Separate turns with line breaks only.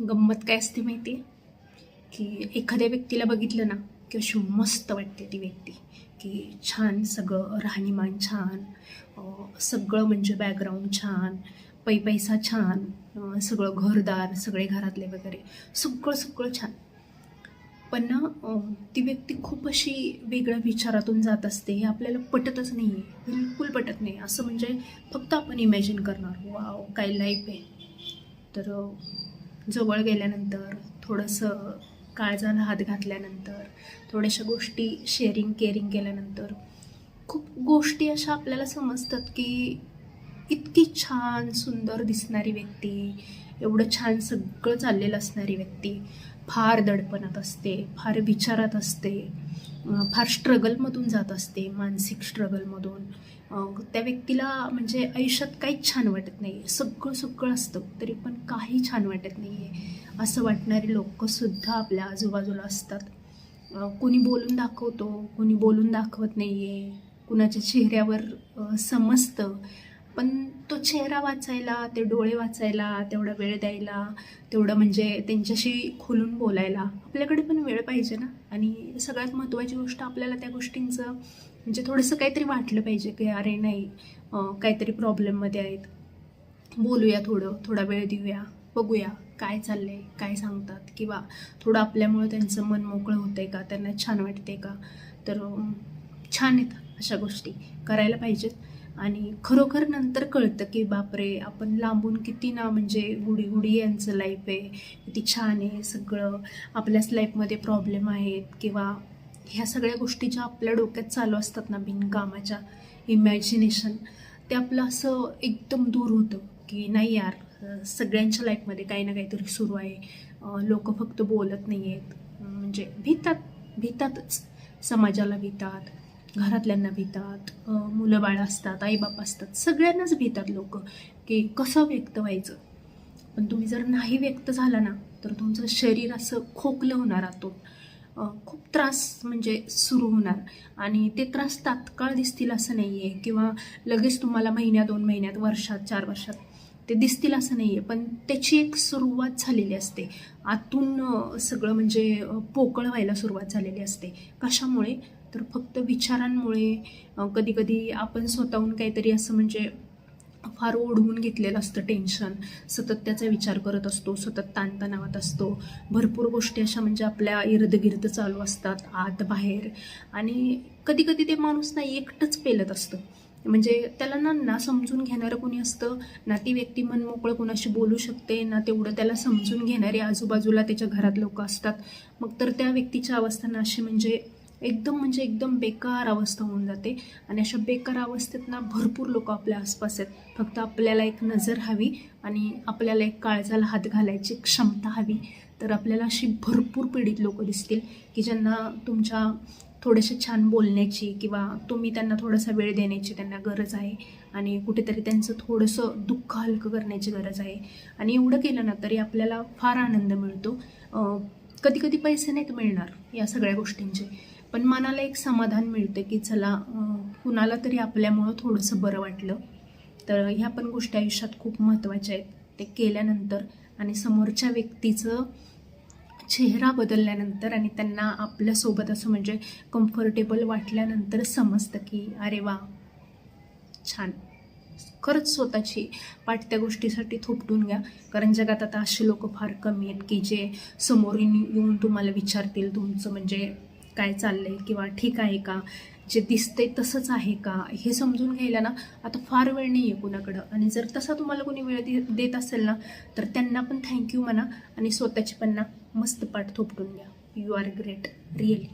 गंमत काय असते माहिती? आहे की एखाद्या व्यक्तीला बघितलं ना की अशी मस्त वाटते ती व्यक्ती. की छान सगळं राहणीमान छान सगळं म्हणजे बॅकग्राऊंड छान पै पैसा छान सगळं घरदार सगळे घरातले वगैरे सगळं सगळं छान. पण ना ती व्यक्ती खूप अशी वेगळ्या विचारातून जात असते हे आपल्याला पटतच नाही आहे बिलकुल पटत नाही. असं म्हणजे फक्त आपण इमॅजिन करणार वाव काय लाईफ आहे. तर जवळ गेल्यानंतर थोडंसं काळजाला हात घातल्यानंतर थोड्याशा गोष्टी शेअरिंग केअरिंग केल्यानंतर खूप गोष्टी अशा आपल्याला समजतात की इतकी छान सुंदर दिसणारी व्यक्ती एवढं छान सगळं चाललेलं असणारी व्यक्ती फार दडपणात असते फार विचारात असते. फार स्ट्रगलमधून जात असते मानसिक स्ट्रगलमधून त्या व्यक्तीला म्हणजे आयुष्यात काहीच छान वाटत नाही सगळं सगळं असतं तरी पण काही छान वाटत नाही आहे असं वाटणारे लोकंसुद्धा आपल्या आजूबाजूला असतात. कोणी बोलून दाखवतो कोणी बोलून दाखवत नाही आहे कुणाच्या चेहऱ्यावर समजतं. पण तो चेहरा वाचायला ते डोळे वाचायला तेवढा वेळ द्यायला तेवढं म्हणजे त्यांच्याशी खोलून बोलायला आपल्याकडे पण वेळ पाहिजे ना? आणि सगळ्यात महत्त्वाची गोष्ट आपल्याला त्या गोष्टींचं म्हणजे थोडंसं काहीतरी वाटलं पाहिजे की अरे नाही काहीतरी प्रॉब्लेममध्ये आहेत. बोलूया थोडं थोडा वेळ देऊया बघूया काय चाललंय काय सांगतात किंवा थोडं आपल्यामुळं त्यांचं मन मोकळं होतंय का? त्यांना छान वाटते का? तर छान आहेत अशा गोष्टी करायला पाहिजेत. आणि खरोखर नंतर कळतं की बापरे आपण लांबून किती ना म्हणजे गुडी गुडी यांचं लाईफ आहे. किती छान आहे सगळं. आपल्याच लाईफमध्ये प्रॉब्लेम आहेत किंवा ह्या सगळ्या गोष्टी ज्या आपल्या डोक्यात चालू असतात ना बिनकामाच्या इमॅजिनेशन ते आपलं असं एकदम दूर होतं की नाही यार सगळ्यांच्या लाईफमध्ये काही ना काहीतरी सुरू आहे. लोक फक्त बोलत नाही आहेत म्हणजे भितात भितातच समाजाला भितात. घरातल्यांना भितात मुलं बाळं असतात आईबाप असतात सगळ्यांनाच भितात लोक की कसं व्यक्त व्हायचं? पण तुम्ही जर नाही व्यक्त झाला ना तर तुमचं शरीर असं खोकलं होणार आतून. खूप त्रास म्हणजे सुरू होणार. आणि ते त्रास तात्काळ दिसतील असं नाही आहे किंवा लगेच तुम्हाला महिन्या दोन महिन्यात वर्षात चार वर्षात. ते दिसतील असं नाही आहे पण त्याची एक सुरुवात झालेली असते. आतून सगळं म्हणजे पोकळ व्हायला सुरुवात झालेली असते. कशामुळे? तर फक्त विचारांमुळे कधी कधी आपण स्वतःहून काहीतरी असं म्हणजे फार ओढवून घेतलेलं असतं टेन्शन. सतत त्याचा विचार करत असतो सतत ताणतणावात असतो. भरपूर गोष्टी अशा म्हणजे आपल्या इर्दगिर्द चालू असतात आत बाहेर. आणि कधी कधी ते माणूस ना एकटंच पेलत असतं. म्हणजे त्याला ना ना समजून घेणारं कोणी असतं ना ती व्यक्ती मन मोकळं कोणाशी बोलू शकते ना तेवढं त्याला समजून घेणारे आजूबाजूला त्याच्या घरात लोक असतात. मग तर त्या व्यक्तीच्या अवस्था ना अशी म्हणजे एकदम म्हणजे एकदम बेकार अवस्था होऊन जाते. आणि अशा बेकार अवस्थेत ना भरपूर लोक आपल्या आसपास आहेत. फक्त आपल्याला एक नजर हवी आणि आपल्याला एक काळजाला हात घालायची क्षमता हवी. तर आपल्याला अशी भरपूर पीडित लोक दिसतील की ज्यांना तुमच्या थोडेसे छान बोलण्याची किंवा तुम्ही त्यांना थोडासा वेळ देण्याची त्यांना गरज आहे आणि कुठेतरी त्यांचं थोडंसं दुःख हलकं करण्याची गरज आहे. आणि एवढं केलं ना तरी आपल्याला फार आनंद मिळतो. कधी कधी पैसे नाहीत मिळणार या सगळ्या गोष्टींचे. पण मनाला एक समाधान मिळतं की चला कुणाला तरी आपल्यामुळं थोडंसं बरं वाटलं. तर ह्या पण गोष्टी आयुष्यात खूप महत्त्वाच्या आहेत. ते केल्यानंतर आणि समोरच्या व्यक्तीचं चेहरा बदलल्यानंतर आणि त्यांना आपल्यासोबत असं म्हणजे कम्फर्टेबल वाटल्यानंतर समजतं की अरे वा छान. खरंच स्वतःची पाठ त्या गोष्टीसाठी थोपटून घ्या. कारण जगात आता असे लोक फार कमी आहेत की जे समोरून येऊन तुम्हाला विचारतील तुमचं म्हणजे काय चाललंय किंवा ठीक आहे का? जे दिसते तसंच आहे का? हे समजून घ्यायला ना आता फार वेळ नाही आहे कुणाकडं. आणि जर तसा तुम्हाला कोणी वेळ दे देत असेल ना तर त्यांना पण थँक्यू म्हणा आणि स्वतःची पण ना मस्त पाठ थोपटून घ्या. You R great really